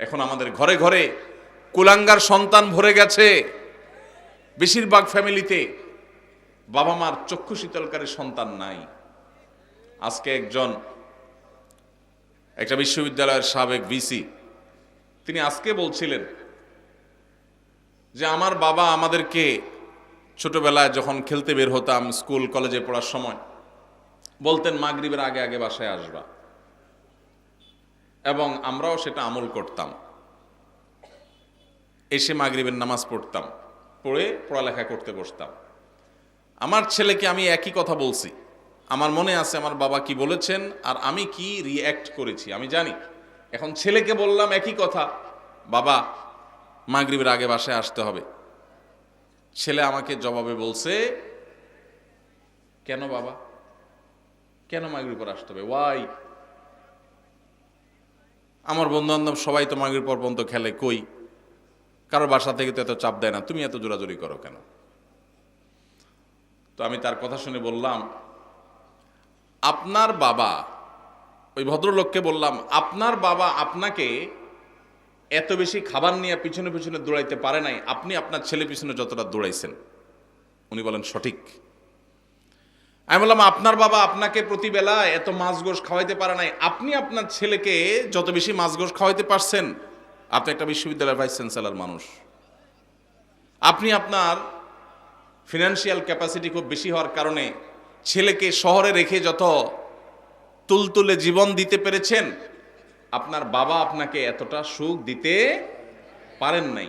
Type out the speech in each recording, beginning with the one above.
এখন আমাদের ঘরে ঘরে কুলাঙ্গার সন্তান ভরে গেছে। বেশিরভাগ ফ্যামিলিতে বাবা মার চক্ষু শীতলকারী সন্তান নাই। আজকে একজন, একটা বিশ্ববিদ্যালয়ের সাবেক ভিসি, তিনি আজকে বলছিলেন যে, আমার বাবা আমাদেরকে ছোটবেলায় যখন খেলতে বের হতাম স্কুল, কলেজে পড়ার সময়, বলতেন মাগরিবের আগে আগে বাসায় আসবা। এবং আমরাও সেটা আমল করতাম। এসে মাগরিবের নামাজ পড়তাম, পড়ে পড়ালেখা করতে বসতাম। আমার ছেলেকে আমি একই কথা বলছি। আমার মনে আছে আমার বাবা কি বলেছেন আর আমি কি রিয়্যাক্ট করেছি, আমি জানি। এখন ছেলেকে বললাম একই কথা, বাবা, মাগরিবের আগে বাসায় আসতে হবে। ছেলে আমাকে জবাবে বলছে, কেন বাবা? কেন মাগরিব পর আসতে হবে? ওয়াই আমার বন্ধু বান্ধব সবাই তো মাগরিব পর পর্যন্ত খেলে, কই? কারোর বাসা থেকে তো এত চাপ দেয় না, তুমি এত জোরাজুরি করো কেন? তো আমি তার কথা শুনে বললাম, আপনার বাবা, ওই ভদ্রলোককে বললাম, আপনার বাবা আপনাকে এত বেশি খাবার নিয়ে পিছনে পিছনে দৌড়াইতে পারে নাই, আপনি আপনার ছেলে পিছনে যতটা দৌড়াইছেন। উনি বলেন, সঠিক। আমি বললাম, আপনার বাবা আপনাকে প্রতিবেলা এত মাছ গোশ খাওয়াইতে পারে নাই। আপনি আপনার ছেলেকে যত বেশি মাছ গোশ খাওয়াইতে পারছেন, আপনি একটা বিশ্ববিদ্যালয়ের ভাইস চ্যান্সেলর মানুষ। আপনি আপনার ফিনান্সিয়াল ক্যাপাসিটি খুব বেশি হওয়ার কারণে ছেলেকে শহরে রেখে যত তুলতুলে জীবন দিতে পেরেছেন, আপনার বাবা আপনাকে এতটা সুখ দিতে পারেন নাই।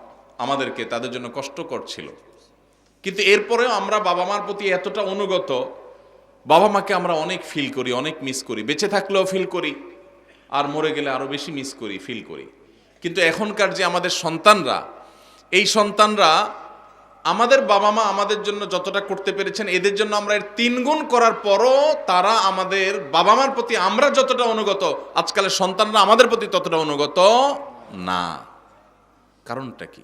আমাদেরকে তাদের জন্য কষ্টকর ছিল। কিন্তু এরপরেও আমরা বাবা মার প্রতি এতটা অনুগত বাবা মাকে আমরা অনেক ফিল করি, অনেক মিস করি। বেঁচে থাকলেও ফিল করি, আর মরে গেলে আরও বেশি মিস করি ফিল করি। কিন্তু এখনকার যে আমাদের সন্তানরা, এই সন্তানরা আমাদের বাবা মা আমাদের জন্য যতটা করতে পেরেছেন, এদের জন্য আমরা এর তিন গুণ করার পরও তারা আমাদের বাবা মার প্রতি আমরা যতটা অনুগত, আজকালের সন্তানরা আমাদের প্রতি ততটা অনুগত না। কারণটা কি?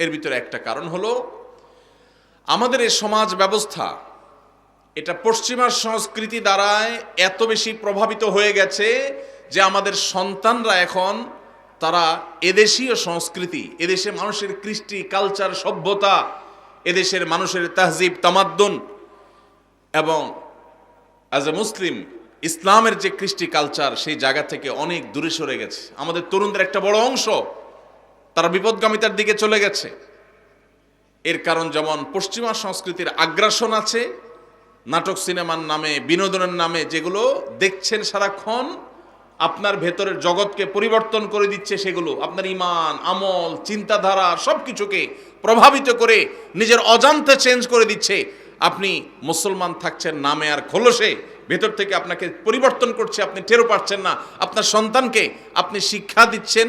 এর ভিতরে একটা কারণ হলো, আমাদের এই সমাজ ব্যবস্থা, এটা পশ্চিমা সংস্কৃতি দ্বারায় এত বেশি প্রভাবিত হয়ে গেছে যে আমাদের সন্তানরা এখন তারা এদেশীয় সংস্কৃতি, এদেশে মানুষের কৃষ্টি, কালচার, সভ্যতা, এদেশের মানুষের তাহজিব, তামাদ্দুন এবং অ্যাজ এ মুসলিম ইসলামের যে কৃষ্টি কালচার সেই জায়গা থেকে অনেক দূরে সরে গেছে। আমাদের তরুণদের একটা বড় অংশ তারা বিপদগামিতার দিকে চলে গেছে। এর কারণ যেমন পশ্চিমা সংস্কৃতির আগ্রাসন আছে, নাটক সিনেমার নামে, বিনোদনের নামে যেগুলো দেখছেন সারাক্ষণ, আপনার ভেতরের জগৎকে পরিবর্তন করে দিচ্ছে সেগুলো, আপনার ইমান, আমল, চিন্তাধারা সব কিছুকে প্রভাবিত করে নিজের অজান্তে চেঞ্জ করে দিচ্ছে। আপনি মুসলমান থাকছেন, নামে আর খোলসে, ভেতর থেকে আপনাকে পরিবর্তন করছে, আপনি টেরো পাচ্ছেন না। আপনার সন্তানকে আপনি শিক্ষা দিচ্ছেন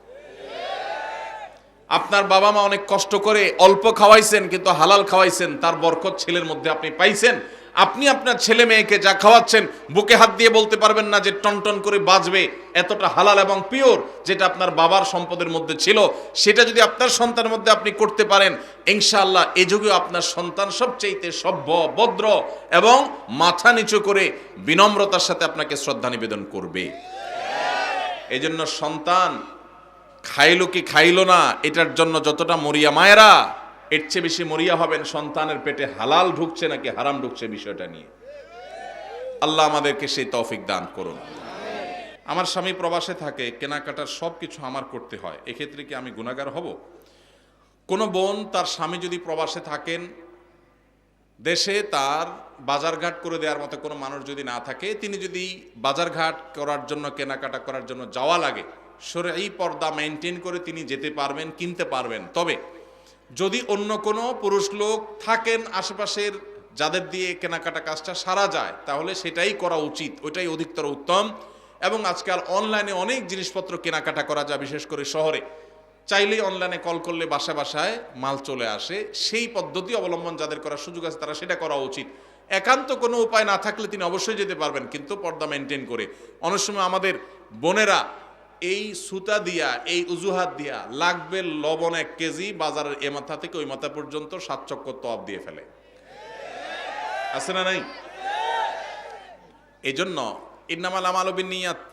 আপনার বাবা মা অনেক কষ্ট করে অল্প খাওয়াইছেন, কিন্তু হালাল খাওয়াইছেন, তার বরকত ছেলের মধ্যে আপনি পাইছেন। আপনি আপনার ছেলে মেয়েকে যা খাওয়াচ্ছেন, বুকে হাত দিয়ে বলতে পারবেন না যে টনটন করে বাজবে, এতটা হালাল এবং পিওর যেটা আপনার বাবার সম্পদের মধ্যে ছিল, সেটা যদি আপনার সন্তানের মধ্যে আপনি করতে পারেন, ইনশাআল্লাহ এ যুগেও আপনার সন্তান সবচেয়েতে সভ্য, ভদ্র এবং মাথা নিচু করে বিনম্রতার সাথে আপনাকে শ্রদ্ধা নিবেদন করবে। এই জন্য সন্তান খাইলো কি খাইলো না, এটার জন্য যতটা মরিয়া মায়েরা, এর চেয়ে বেশি মরিয়া হবেন সন্তানের পেটে হালাল ঢুকছে নাকি হারাম ঢুকছে বিষয়টা নিয়ে। আল্লাহ আমাদেরকে সেই তৌফিক দান করুন। আমার স্বামী প্রবাসে থাকে, কেনাকাটার সব কিছু আমার করতে হয়। এক্ষেত্রে কি আমি গুণাগার হব? কোনো বোন তার স্বামী যদি প্রবাসে থাকেন, দেশে তার বাজারঘাট করে দেওয়ার মতো কোনো মানুষ যদি না থাকে, তিনি যদি বাজারঘাট করার জন্য, কেনাকাটা করার জন্য যাওয়া লাগে সরে এই পর্দা মেনটেন করে তিনি যেতে পারবেন, কিনতে পারবেন। তবে যদি অন্য কোনো পুরুষ লোক থাকেন আশেপাশের, যাদের দিয়ে কেনাকাটা কাজটা সারা যায়, তাহলে সেটাই করা উচিত। ওইটাই অধিকতর উত্তম। এবং আজকাল অনলাইনে অনেক জিনিসপত্র কেনাকাটা করা যায়, বিশেষ করে শহরে। চাইলেই অনলাইনে কল করলে বাসা বাসায় মাল চলে আসে। সেই পদ্ধতি অবলম্বন যাদের করার সুযোগ আছে, তারা সেটা করা উচিত। একান্ত কোনো উপায় না থাকলে তিনি অবশ্যই যেতে পারবেন, কিন্তু পর্দা মেনটেন করে। অনেক সময় আমাদের বোনেরা এই সুতা দিয়া, এই উজুহাত দিয়া লাগবে লবণ এক কেজি, বাজারের এ মাথা থেকে ওই মাথা পর্যন্ত সাত চক্কর তপ দিয়ে ফেলে। আছে না নাই? এই জন্য ইন্নামাল আমালবিন নিয়াত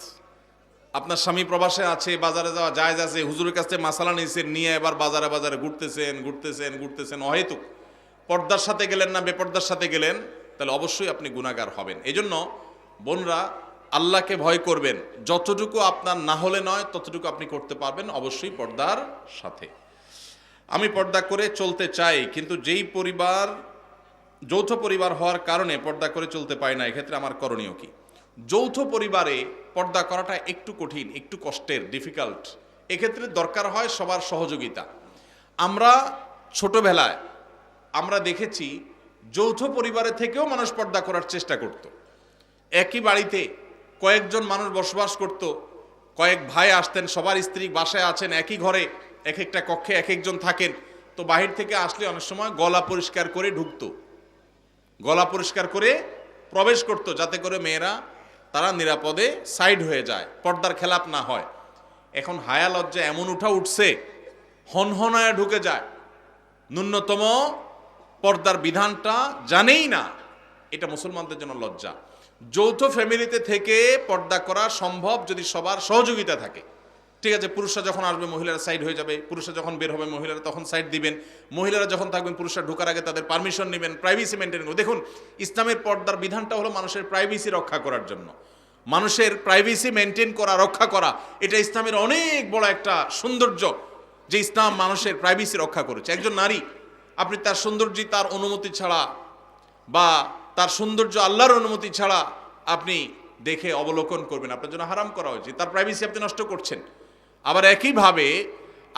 আপনার স্বামী প্রবাসে আছে, বাজারে যাওয়া যায় আছে, হুজুরের কাছে মাসালা নিয়েছেন, নিয়ে এবার বাজারে বাজারে ঘুরতেছেন ঘুরতেছেন ঘুরতেছেন, অহেতুক। পর্দার সাথে গেলেন না, বেপর্দার সাথে গেলেন, তাহলে অবশ্যই আপনি গুণাগার হবেন। এই জন্য বোনরা আল্লাহকে ভয় করবেন। যতটুকু আপনার না হলে নয়, ততটুকু আপনি করতে পারবেন অবশ্যই পর্দার সাথে। আমি পর্দা করে চলতে চাই, কিন্তু যেই পরিবার, যৌথ পরিবার হওয়ার কারণে পর্দা করে চলতে পারি না, এক্ষেত্রে আমার করণীয় কি? যৌথ পরিবারে পর্দা করাটা একটু কঠিন, একটু কষ্টের ডিফিকাল্ট এক্ষেত্রে দরকার হয় সবার সহযোগিতা। আমরা ছোটবেলায় আমরা দেখেছি, যৌথ পরিবারে থেকেও মানুষ পর্দা করার চেষ্টা করত। একই বাড়িতে কয়েকজন মানুষ বসবাস করত। কয়েক ভাই আসতেন, সবার স্ত্রী বাসায় আছেন, একই ঘরে এক একটা কক্ষে এক একজন থাকেন। তো বাহির থেকে আসলে অনেক সময় গলা পরিষ্কার করে ঢুকতো। গলা পরিষ্কার করে প্রবেশ করত যাতে করে মেয়েরা তারা নিরাপদে সাইড হয়ে যায়, পর্দার খেলাপ না হয়। এখন হায়া লজ্জা এমন উঠা উঠছে, হনহনায় ঢুকে যায়। ন্যূনতম পর্দার বিধানটা জানেই না, এটা মুসলমানদের জন্য লজ্জা। যৌথ ফ্যামিলিতে থেকে পর্দা করা সম্ভব যদি সবার সহযোগিতা থাকে। ঠিক আছে, পুরুষরা যখন আসবে, মহিলারা সাইড হয়ে যাবে। পুরুষরা যখন বের হবে, মহিলারা তখন সাইড দিবেন। মহিলারা যখন থাকবেন, পুরুষরা ঢোকার আগে তাদের পারমিশন নেবেন প্রাইভেসি মেনটেন করবেন। দেখুন, ইসলামের পর্দার বিধানটা হলো মানুষের প্রাইভেসি রক্ষা করার জন্য। মানুষের প্রাইভেসি মেনটেন করা, রক্ষা করা, এটা ইসলামের অনেক বড় একটা সৌন্দর্য যে ইসলাম মানুষের প্রাইভেসি রক্ষা করেছে। একজন নারী, আপনি তার সৌন্দর্য, তার অনুমতি ছাড়া বা তার সৌন্দর্য আল্লাহর অনুমতি ছাড়া আপনি দেখে অবলোকন করবেন, আপনার জন্য হারাম করা হয়েছে, তার প্রাইভেসি আপনি নষ্ট করছেন। আবার একইভাবে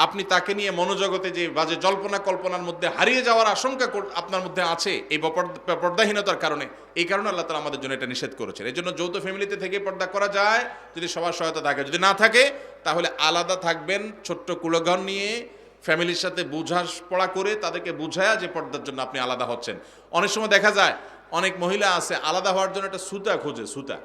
আপনি তাকে নিয়ে মনোজগতে যে বাজে জল্পনা কল্পনার মধ্যে হারিয়ে যাওয়ার আশঙ্কা আপনার মধ্যে আছে, এই পর্দাহীনতার কারণে, এই কারণে আল্লাহ তালা আমাদের জন্য এটা নিষেধ করেছেন। এই জন্য যৌথ ফ্যামিলিতে থেকে পর্দা করা যায়, যদি সবার সহায়তা থাকে, যদি না থাকে, তাহলে আলাদা থাকবেন, ছোট্ট কুলঘর নিয়ে ফ্যামিলির সাথে বুঝা পড়া করে তাদেরকে বুঝায়া যে পর্দার জন্য আপনি আলাদা হচ্ছেন। অনেক সময় দেখা যায় অনেক মহিলা আছে, আলাদা হওয়ার জন্য একটা সুতা খুঁজে, সুতা।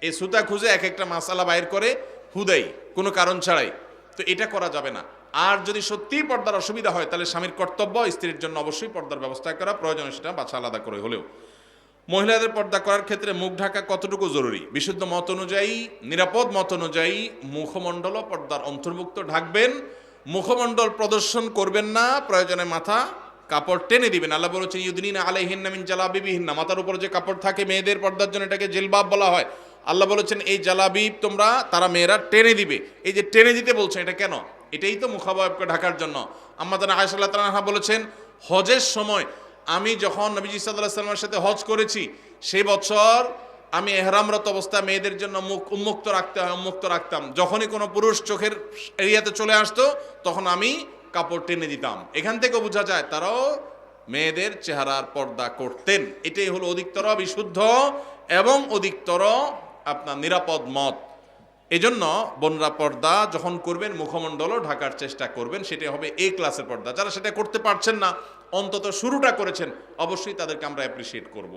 এই সুতা খুঁজে এক একটা মাসালা বাইর করে, হুদাই, কোনো কারণ ছাড়াই। তো এটা করা যাবে না। আর যদি সত্যিই পর্দার অসুবিধা হয়, তাহলে স্বামীর কর্তব্য, স্ত্রীর জন্য অবশ্যই পর্দার ব্যবস্থা করা প্রয়োজন, সেটা বাছা আলাদা করে হলেও। মহিলাদের পর্দা করার ক্ষেত্রে মুখ ঢাকা কতটুকু জরুরি? বিশুদ্ধ মত অনুযায়ী, নিরাপদ মত অনুযায়ী মুখমণ্ডলও পর্দার অন্তর্ভুক্ত ঢাকবেন। মুখমণ্ডল প্রদর্শন করবেন না, প্রয়োজনে মাথা কাপড় টেনে দিবেন। আল্লাহ বলেছেন ইউদিন আলাইহিন্না মিন জালাবিবিহিন্না। মাথার উপর যে কাপড় থাকে মেয়েদের পর্দার জন্য এটাকে জেলবাব বলা হয়। আল্লাহ বলেছেন, এই জালাবিব তোমরা, তারা মেয়েরা টেনে দিবে। এই যে টেনে দিতে বলছেন, এটা কেন? এটাই তো মুখাবয়বকে ঢাকার জন্য। আম্মাদান আয়সাল্লাহ তালাহা বলেছেন, হজের সময় আমি যখন নবীজি সাল্লামের সাথে হজ করেছি, সেই বছর আমি এহরামরত অবস্থা মেয়েদের জন্য মুখ উন্মুক্ত রাখতে হয়, উন্মুক্ত রাখতাম। যখনই কোনো পুরুষ চোখের এরিয়াতে চলে আসতো, তখন আমি কাপড় টেনে দিতাম। এখান থেকে বোঝা যায় তারাও মেয়েদের চেহারার পর্দা করতেন। এটাই হলো অধিকতর বিশুদ্ধ এবং অধিকতর আপনার নিরাপদ মত। এজন্য বনরা পর্দা যখন করবেন, মুখমণ্ডলও ঢাকার চেষ্টা করবেন সেটা হবে এ ক্লাসের পর্দা। যারা সেটা করতে পারছেন না, অন্তত শুরুটা করেছেন, অবশ্যই তাদেরকে আমরা অ্যাপ্রিসিয়েট করব।